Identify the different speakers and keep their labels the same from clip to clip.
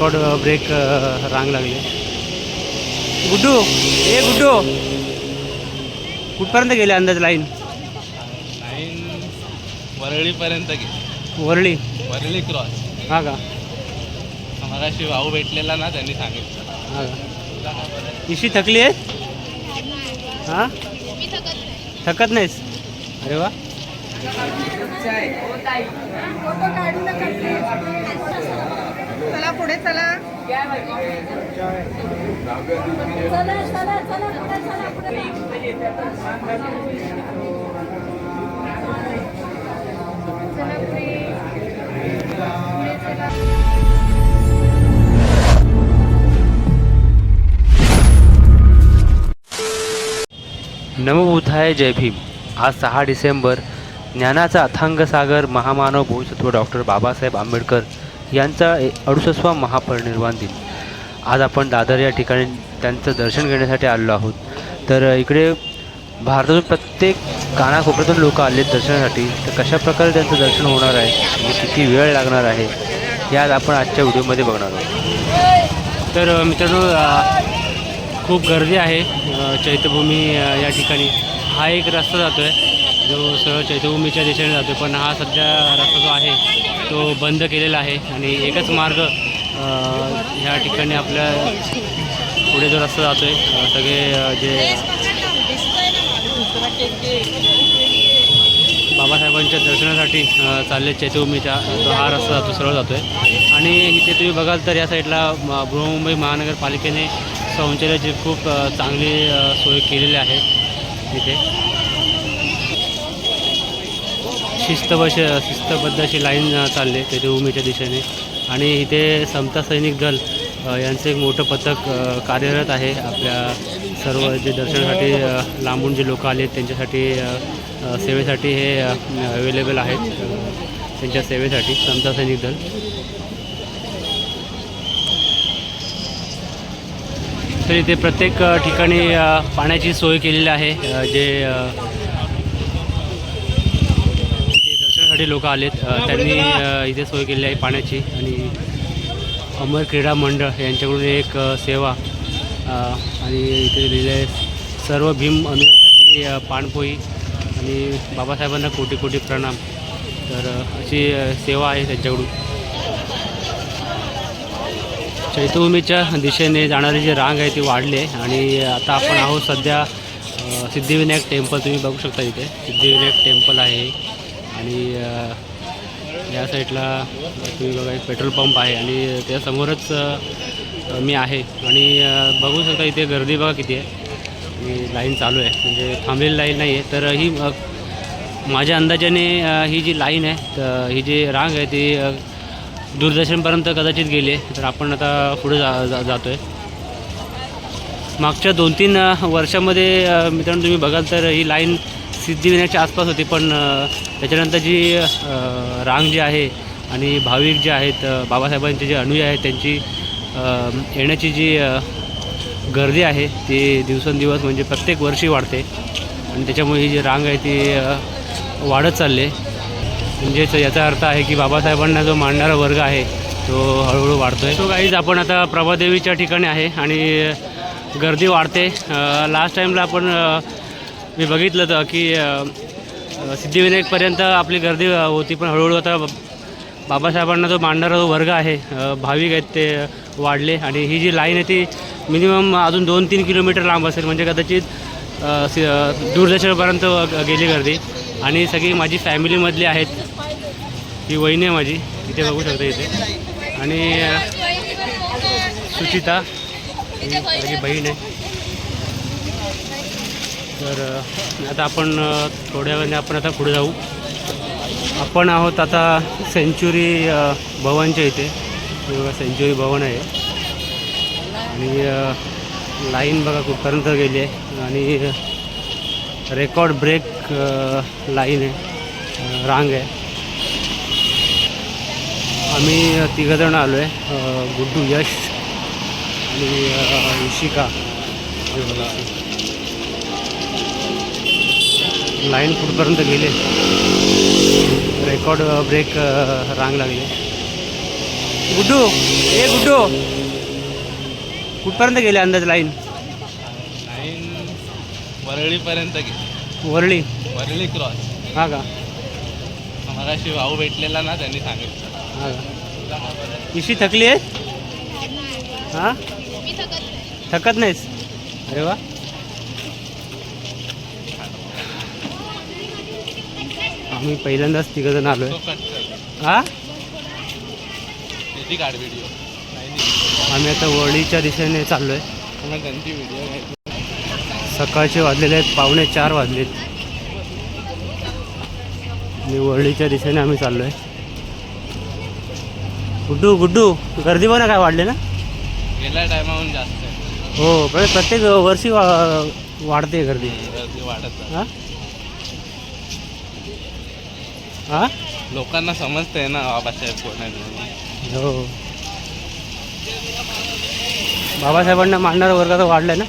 Speaker 1: Record break रांग लागली. गुड्डू ए गुड्डू. कुठपर्यंत गेले अंदाज लाईन?
Speaker 2: लाईन वरळीपर्यंत गे
Speaker 1: वरळी.
Speaker 2: वरळी क्रॉस.
Speaker 1: हा का?
Speaker 2: मगाशी भाऊ भेटलेला ना त्यांनी सांगितलं.
Speaker 1: हा का? इशी थकली आहे? हां? थकत नाहीस? अरे वा.
Speaker 3: पुढे चला.
Speaker 1: नमोबुद्धाय जय भीम. आज सहा डिसेंबर ज्ञानाचा अथांग सागर महामानव भूसत्व डॉक्टर बाबासाहेब आंबेडकर यांचा ए- अडुसष्टवा महापरिनिर्वाण दिन. आज आपण दादर या ठिकाणी त्यांचं दर्शन घेण्यासाठी आलेलो आहोत. तर इकडे भारतातून प्रत्येक कानाकोपऱ्यातून लोक आले दर्शनासाठी. तर कशा प्रकारे त्यांचं दर्शन होणार आहे? आणि किती वेळ लागणार आहे? हे आज आपण आजच्या व्हिडिओमध्ये बघणार आहोत. तर मित्रांनो खूप गर्दी आहे चैत्यभूमी या ठिकाणी. हा एक रस्ता जातो आहे जो सरळ चैत्यभूमीच्या दिशेने जातो पण हा सध्या रस्ता जो आहे तो बंद केलेला आहे आणि एकच मार्ग ह्या ठिकाणी आपल्या पुढे जो रस्ता जातो आहे सगळे जे बाबासाहेबांच्या दर्शनासाठी चालले चैत्यभूमीच्या तो हा रस्ता जातो सरळ जातो आहे आणि इथे तुम्ही बघाल तर या साईडला बृहमुंबई महानगरपालिकेने शौचालयाची खूप चांगली सोय केलेली आहे इथे. शिस्तबश शिस्तबद्ध अशी लाईन चालली आहे उमीच्या दिशेने. आणि इथे समता सैनिक दल यांचं एक मोठं पथक कार्यरत आहे. आपल्या सर्व जे दर्शनासाठी लांबून जे लोक आले आहेत त्यांच्यासाठी सेवेसाठी हे अवेलेबल आहेत. त्यांच्या सेवेसाठी समता सैनिक दल. तर इथे प्रत्येक ठिकाणी पाण्याची सोय केलेली आहे. जे अ, लोक आलेत. त्यांनी इथे सोय केलेली आहे पाण्याची. आणि अमर क्रीडा मंडळ यांच्याकडून एक सेवा आणि इथे दिले आहे. सर्व भीम अनुयासाठी पाणपोई आणि बाबासाहेबांना कोटी कोटी प्रणाम. तर अशी सेवा आहे त्यांच्याकडून. चैत्यभूमीच्या दिशेने जाणारी जी रांग आहे ती वाढली आहे. आणि आता आपण आहोत सध्या सिद्धिविनायक टेम्पल. तुम्ही बघू शकता इथे. सिद्धिविनायक टेम्पल आहे. आणि या साईडला तुम्ही बघा एक पेट्रोल पंप आहे आणि त्यासमोरच मी आहे. आणि बघू शकता इथे गर्दी बघा किती आहे. लाईन चालू आहे. म्हणजे थांबलेली लाईन नाही आहे. तर ही माझ्या अंदाजाने ही जी लाईन आहे तर ही जी रांग आहे ती दूरदर्शनपर्यंत कदाचित गेली आहे. तर आपण आता पुढे जा जा जातो आहे मागच्या दोन तीन वर्षामध्ये मित्रांनो तुम्ही बघाल तर ही लाईन सिद्धिविनायकच्या आसपास होती पण त्याच्यानंतर जी रांग जी आहे आणि भाविक जे आहेत बाबासाहेबांचे जे अनुयायी आहेत त्यांची येण्याची जी गर्दी आहे ती दिवसेंदिवस म्हणजे प्रत्येक वर्षी वाढते. आणि त्याच्यामुळे ही जी रांग आहे ती वाढत चालली आहे. म्हणजेच याचा अर्थ आहे की बाबासाहेबांना जो मांडणारा वर्ग आहे तो हळूहळू वाढतो आहे तो काहीच आपण आता प्रभादेवीच्या ठिकाणी आहे आणि गर्दी वाढते. लास्ट टाईमला आपण मी बघितलं तर की सिद्धिविनायकपर्यंत आपली गर्दी होती पण हळूहळू आता बाबासाहेबांना जो मांडणारा जो वर्ग आहे भाविक आहेत ते वाढले आणि ही जी लाईन आहे ती मिनिमम अजून दोन तीन किलोमीटर लांब असेल म्हणजे कदाचित दूरदर्शनपर्यंत गेली गर्दी. आणि सगळी माझी फॅमिलीमधली आहेत ही वहिनी आहे माझी इथे बघू शकता इथे. आणि सुचिता ही माझी बहीण आहे. तर आता आपण थोड्या वेळाने आपण आता पुढे जाऊ. आपण आहोत आता सेंच्युरी भवनच्या इथे. हे बघा सेंच्युरी भवन आहे. आणि लाईन बघा कुठपर्यंत गेली आहे. आणि रेकॉर्ड ब्रेक लाईन आहे. रांग आहे. आम्ही तिघंजण आलो आहे. गुड्डू यश आणि अ, इशिका हे बघा. लाईन कुठपर्यंत गेले रेकॉर्ड ब्रेक रांग लागली. गुड्डू ए गुड्डू. कुठपर्यंत गेले अंदाज लाईन?
Speaker 2: लाईन वरळीपर्यंत गेली.
Speaker 1: वरळी.
Speaker 2: वरळी क्रॉस.
Speaker 1: हा का?
Speaker 2: मगाशी भाऊ भेटलेला ना त्यांनी सांगितलं.
Speaker 1: हा का? इशी थकली आहे? हा? थकत नाहीस? अरे वा. आम्ही पहिल्यांदाच तिघजण आलो आहे हा? आम्ही आता वरळीच्या दिशेने चाललो आहे. सकाळचे वाजलेले आहेत पावणे चार वाजलेत. आणि वरळीच्या दिशेने आम्ही चाललो आहे गुड्डू गुड्डू गर्दी पण काय वाढली ना?
Speaker 2: गेल्या टायमाहून जास्त
Speaker 1: हो पण प्रत्येक वर्षी वा वाढते गर्दी.
Speaker 2: वाढत.
Speaker 1: हा? हा?
Speaker 2: लोकांना समजतंय ना बाबासाहेब कोण आहे म्हणून.
Speaker 1: हो. बाबासाहेबांना मांडणारा वर्ग आता वाढलाय ना.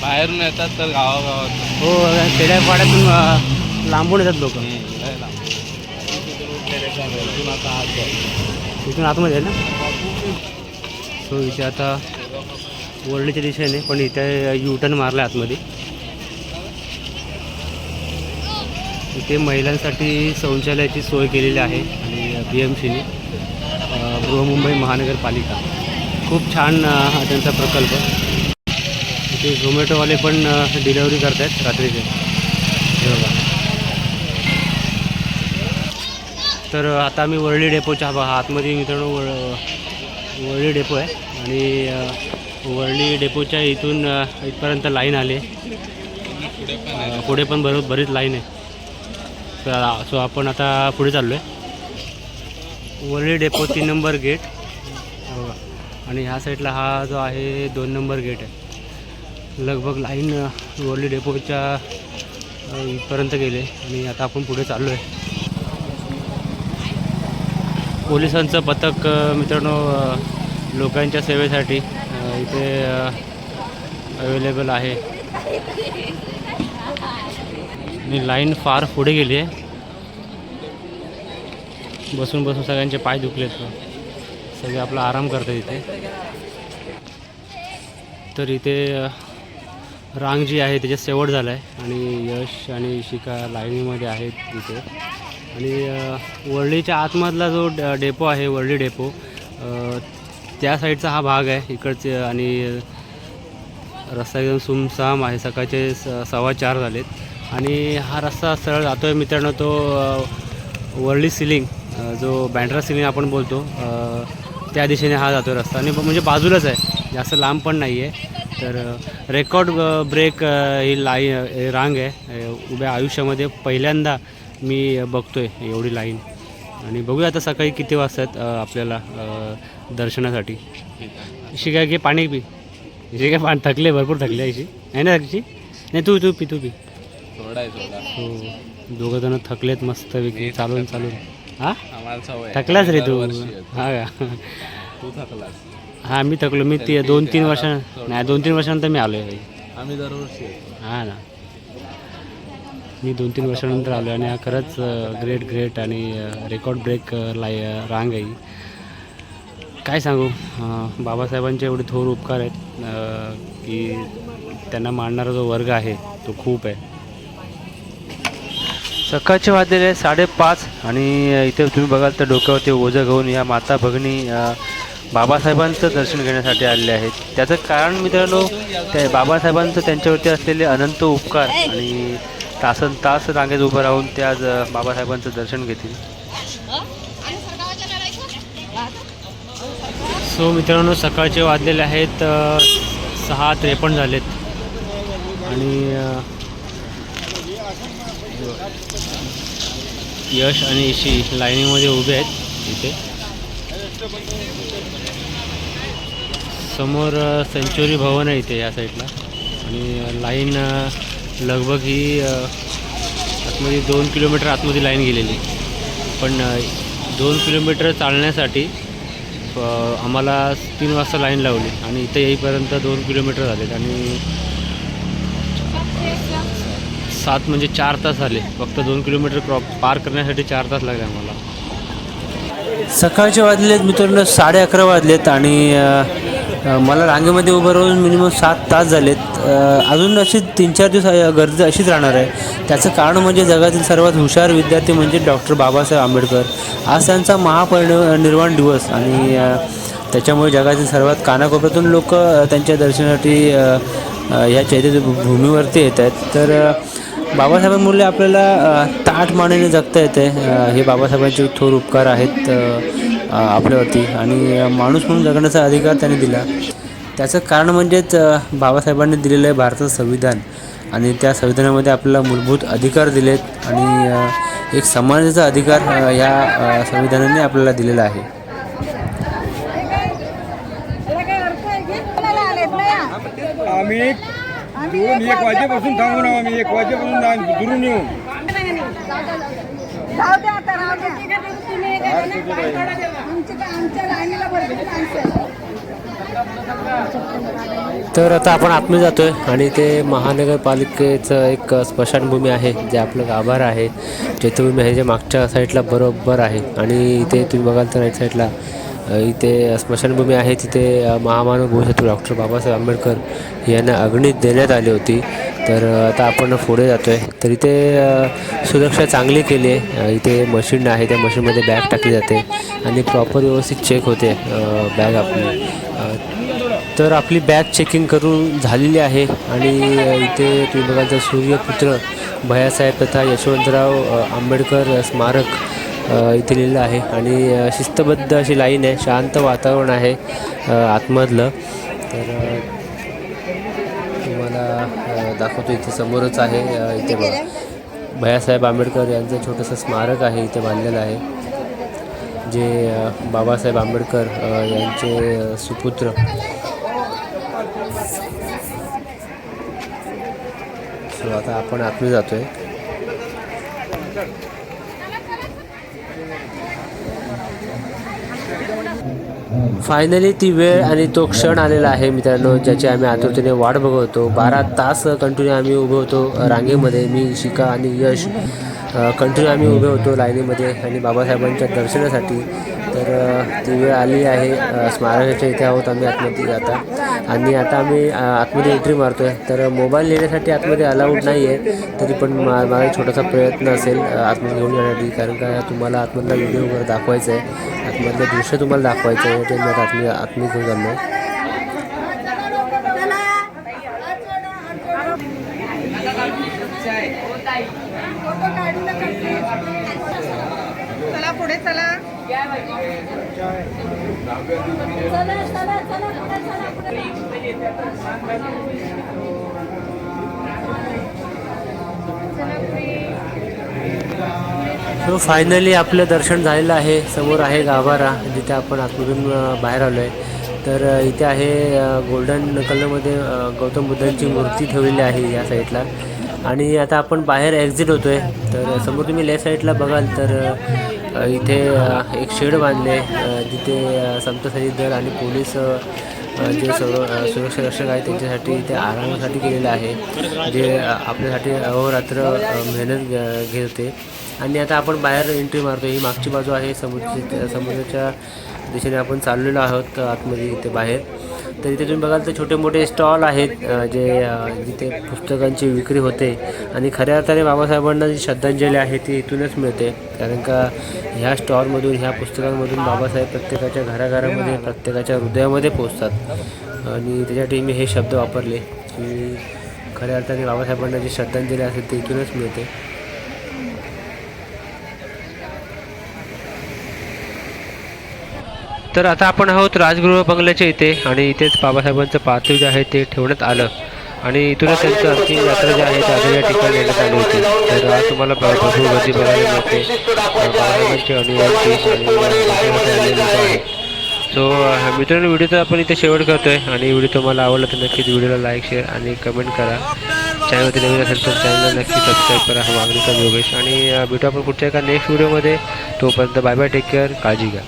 Speaker 2: बाहेरून येतात तर गावागावात.
Speaker 1: हो खेड्यापाड्यातून लांबून येतात लोक. तिथून आतमध्ये आहे ना. सो इथे आता वरळीच्या दिशेने पण इथे यू टर्न मारला आतमध्ये. इथे महिलांसाठी शौचालयाची सोय केलेली आहे आणि बी एम सीने बृहमुंबई महानगरपालिका. खूप छान हा त्यांचा प्रकल्प. इथे झोमॅटोवाले पण डिलेवरी करत आहेत रात्रीचे. बघा. तर आता आम्ही वरळी डेपोच्या हा आतमध्ये मित्रांनो वळ वरळी डेपो आहे. आणि वरळी डेपोच्या इथून इथपर्यंत लाईन आली
Speaker 2: पुढे पण
Speaker 1: पुढे पण बरोबर बरीच लाईन आहे. तर सो आपण आता पुढे चाललो आहे वरळी डेपो तीन नंबर गेट. बघा आणि ह्या साईडला हा जो आहे दोन नंबर गेट आहे. लगभग लाईन अ, वरळी डेपोच्या इथपर्यंत गेले. आणि आता आपण पुढे चाललो आहे पोलिसांचं पथक मित्रांनो लोकांच्या सेवेसाठी इथे अवेलेबल आहे. आणि लाईन फार पुढे गेली आहे. बसून बसून सगळ्यांचे पाय दुखलेत. सगळे आपला आराम करतात इथे. तर इथे रांग जी आहे त्याच्यात शेवट झाला आहे आणि यश आणि शिका लाईनीमध्ये आहेत इथे. आणि वर्लीच्या आतमधला जो ड- डेपो आहे वर्ली डेपो त्या साईडचा हा भाग आहे. इकडचे आणि रस्ता एकदम सुमसाम आहे. सकाळचे स सव्वा चार झालेत. आणि हा रस्ता सरळ जातो आहे मित्रांनो तो वर्ली सिलिंग जो बँड्रा सिलिंग आपण बोलतो त्या दिशेने हा जातो रस्ता. आणि म्हणजे बाजूलाच आहे. जास्त लांब पण नाही आहे तर रेकॉर्ड ब्रेक ही लाईन रांग आहे. उभ्या आयुष्यामध्ये पहिल्यांदा मी बघतो आहे एवढी लाईन आणि बघूया आता सकाळी किती वाजतात आपल्याला दर्शनासाठी. अशी काय घे पाणी पी. इशी काय पाणी थकले भरपूर थकले अशी आहे ना अशी नाही तू तू पी तू पी.
Speaker 2: थोडा आहे थोडा
Speaker 1: हो. दोघं जण थकलेत मस्तपैकी चालून चालून. हा?
Speaker 2: आम्हाला सवय
Speaker 1: थकलास रे तू?
Speaker 2: दरवर्षी येतो.
Speaker 1: हा का?
Speaker 2: तू थकलास.
Speaker 1: हा मी थकलो. मी ती दोन तीन वर्षां नाही दोन तीन वर्षानंतर मी आलो आहे
Speaker 2: आम्ही दरवर्षी येतो.
Speaker 1: हा ना. मी दोन तीन वर्षानंतर आलो आणि हा खरंच ग्रेट ग्रेट आणि रेकॉर्ड ब्रेक लाय रांग आहे. ही. काय सांगू? अं, बाबासाहेबांचे एवढे थोर उपकार आहेत अं, की त्यांना मांडणारा जो वर्ग आहे तो खूप आहे. सकाळचे वाजलेले आहे साडेपाच. आणि इथे तुम्ही बघाल तर डोक्यावरती ओझं घेऊन या माता भगिनी बाबासाहेबांचं दर्शन घेण्यासाठी आलेले आहेत. त्याचं कारण मित्रांनो त्या बाबासाहेबांचं त्यांच्यावरती असलेले अनंत उपकार आणि तासन तास रांगेत उभं राहून ते आज बाबासाहेबांचं दर्शन घेतील. सो मित्रांनो सकाळचे वाजलेले आहेत सहा त्रेपन्न झालेत. आणि यश आणि इशी लाईनीमध्ये उभे आहेत इथे. समोर सेंच्युरी भवन आहे इथे या साईडला. आणि लाईन लगभग ही आतमध्ये दोन किलोमीटर आतमध्ये लाईन गेलेली. पण दोन किलोमीटर चालण्यासाठी आम्हाला तीन वाजता लाईन लावली आणि इथे येईपर्यंत दोन किलोमीटर झालेत. आणि सात म्हणजे चार तास झाले. फक्त दोन किलोमीटर क्रॉप पार करण्यासाठी चार तास लागले आम्हाला. सकाळचे वाजलेत मित्रांनो साडे अकरा वाजलेत आणि मला रांगेमध्ये उभं राहून मिनिमम सात तास झालेत. अजून अशी तीन चार दिवस गर्दी अशीच राहणार आहे. त्याचं कारण म्हणजे जगातील सर्वात हुशार विद्यार्थी म्हणजे डॉक्टर बाबासाहेब आंबेडकर. आज त्यांचा महापरिण निर्वाण दिवस आणि त्याच्यामुळे जगातील सर्वात कानाकोपऱ्यातून लोक त्यांच्या दर्शनासाठी ह्या या चैत्य भूमीवरती येत आहेत. तर बाबासाहेबांमुळे आपल्याला ताठ मानेने जगता येते. हे बाबासाहेबांचे थोर उपकार आहेत आपल्यावरती. आणि माणूस म्हणून जगण्याचा अधिकार त्यांनी दिला. त्याचं कारण म्हणजेच बाबासाहेबांनी दिलेलं आहे भारताचं संविधान. आणि त्या संविधानामध्ये आपल्याला मूलभूत अधिकार दिलेत. आणि एक समानतेचा अधिकार या संविधानाने आपल्याला दिलेला आहे.
Speaker 3: याला काय अर्थ आहे? की कोणाला आलेत? ना या?
Speaker 4: आम्ही एक वाजेपासून थांबून आहो आम्ही एक वाजेपासून दुरून येऊ
Speaker 3: जाऊ द्या आता राहू द्या तुम्ही हे करा ना. आमच्या आमच्या लाईनीला भरपूर माणसं आहेत.
Speaker 1: तर आता आपण आतमध्ये जातो आहे आणि ते महानगरपालिकेचं एक स्मशानभूमी आहे जे आपलं गाभार आहे चैत्यभूमी आहे जे मागच्या साईडला बरोबर आहे आणि इथे तुम्ही बघाल तर राईट साईडला इथे स्मशानभूमी आहे. तिथे महामानव डॉक्टर बाबासाहेब आंबेडकर यांना अग्नी देण्यात आली होती. तर आता आपण पुढे जातो आहे तर इथे सुरक्षा चांगली केली आहे. इथे मशीन आहे. त्या मशीनमध्ये बॅग टाकली जाते आणि प्रॉपर व्यवस्थित चेक होते बॅग आपली. तर आपली बॅग चेकिंग करून झालेली आहे आणि इथे तुम्ही बघाल तर सूर्यपुत्र भयासाहेब तथा यशवंतराव आंबेडकर स्मारक इथे लिहिलं आहे. आणि शिस्तबद्ध अशी लाईन आहे. शांत वातावरण आहे आतमधलं. तर तुम्हाला दाखवतो इथे समोरच आहे इथे भयासाहेब भैयासाहेब आंबेडकर यांचं छोटंसं स्मारक आहे इथे बांधलेलं आहे. जे बाबासाहेब आंबेडकर यांचे सुपुत्र. सो आता आपण आतमध्ये जातो फायनली ती वेळ आणि तो क्षण आलेला आहे मित्रांनो ज्याची आम्ही आतुरतेने वाट बघवतो. बारा तास कंटिन्यू आम्ही उभे होतो रांगेमध्ये. मी शिका आणि यश कंटिन्यू आम्ही उभे होतो लाईनीमध्ये आणि बाबासाहेबांच्या दर्शनासाठी. तर ती वेळ आली आहे स्मारकाच्या इथे आहोत आम्ही आतमध्ये आता. आणि आता आम्ही आतमध्ये एंट्री मारतो आहे तर मोबाईल नेण्यासाठी आतमध्ये अलाउड नाही आहे तरी पण मा माझा छोटासा प्रयत्न असेल आतमध्ये घेऊन जाण्यासाठी. कारण का तुम्हाला आतमधला व्हिडिओ वगैरे दाखवायचा आहे आतमधलं दृश्य तुम्हाला दाखवायचं आहे ते मी आता आतमध्ये आतमध्ये घेऊन आहे
Speaker 3: चला पुढे चला.
Speaker 1: सो फायनली आपलं दर्शन झालेलं आहे. समोर आहे गाभारा. जिथे आपण आतमधून बाहेर आलो आहे तर इथे आहे गोल्डन कलरमध्ये गौतम बुद्धांची मूर्ती ठेवलेली आहे या साईडला. आणि आता आपण बाहेर एक्झिट होतो आहे तर समोर तुम्ही लेफ्ट साईडला बघाल तर इथे एक शेड बांधले जिथे संत समता दल आणि पोलीस जे सर्व सुरक्षा रक्षक आहे त्यांच्यासाठी ते आरामासाठी केलेलं आहे. जे आपल्यासाठी अहोरात्र मेहनत घेत होते. आणि आता आपण बाहेर एंट्री मारतो ही मागची बाजू आहे. समुद्र समुद्राच्या दिशेने आपण चाललेलो आहोत आतमध्ये इथे बाहेर. तर इथे तुम्ही बघाल तर छोटे मोठे स्टॉल आहेत जे जिथे पुस्तकांची विक्री होते. आणि खऱ्या अर्थाने बाबासाहेबांना जी श्रद्धांजली आहे ती इथूनच मिळते. कारण का ह्या स्टॉलमधून ह्या पुस्तकांमधून बाबासाहेब प्रत्येकाच्या घराघरामध्ये प्रत्येकाच्या हृदयामध्ये पोचतात आणि त्याच्यासाठी मी हे शब्द वापरले की खऱ्या अर्थाने बाबासाहेबांना जी श्रद्धांजली असेल ती इथूनच मिळते. तर आता आपण आहोत राजगृह बंगल्याच्या इथे आणि इथेच बाबासाहेबांचं पार्थिव जे आहे ते ठेवण्यात आलं. आणि इथूनच त्यांचं अंतिम यात्रा जी आहे ते या ठिकाणी येण्यात आली होती. तर आज तुम्हाला भरपूर गर्दी बघायला मिळते. बाबासाहेबांचे अनुयायांची आणि सो मित्रांनो व्हिडिओचा आपण इथे शेवट करतोय आणि व्हिडिओ तुम्हाला आवडला तर नक्कीच व्हिडिओला लाईक शेअर आणि कमेंट करा. चॅनलवरती नवीन असेल तर चॅनलला नक्की सबस्क्राईब करा. हा मागणीचा योगेश. आणि भेटू आपण कुठच्या एका नेक्स्ट व्हिडिओमध्ये तोपर्यंत बाय बाय टेक केअर काळजी घ्या.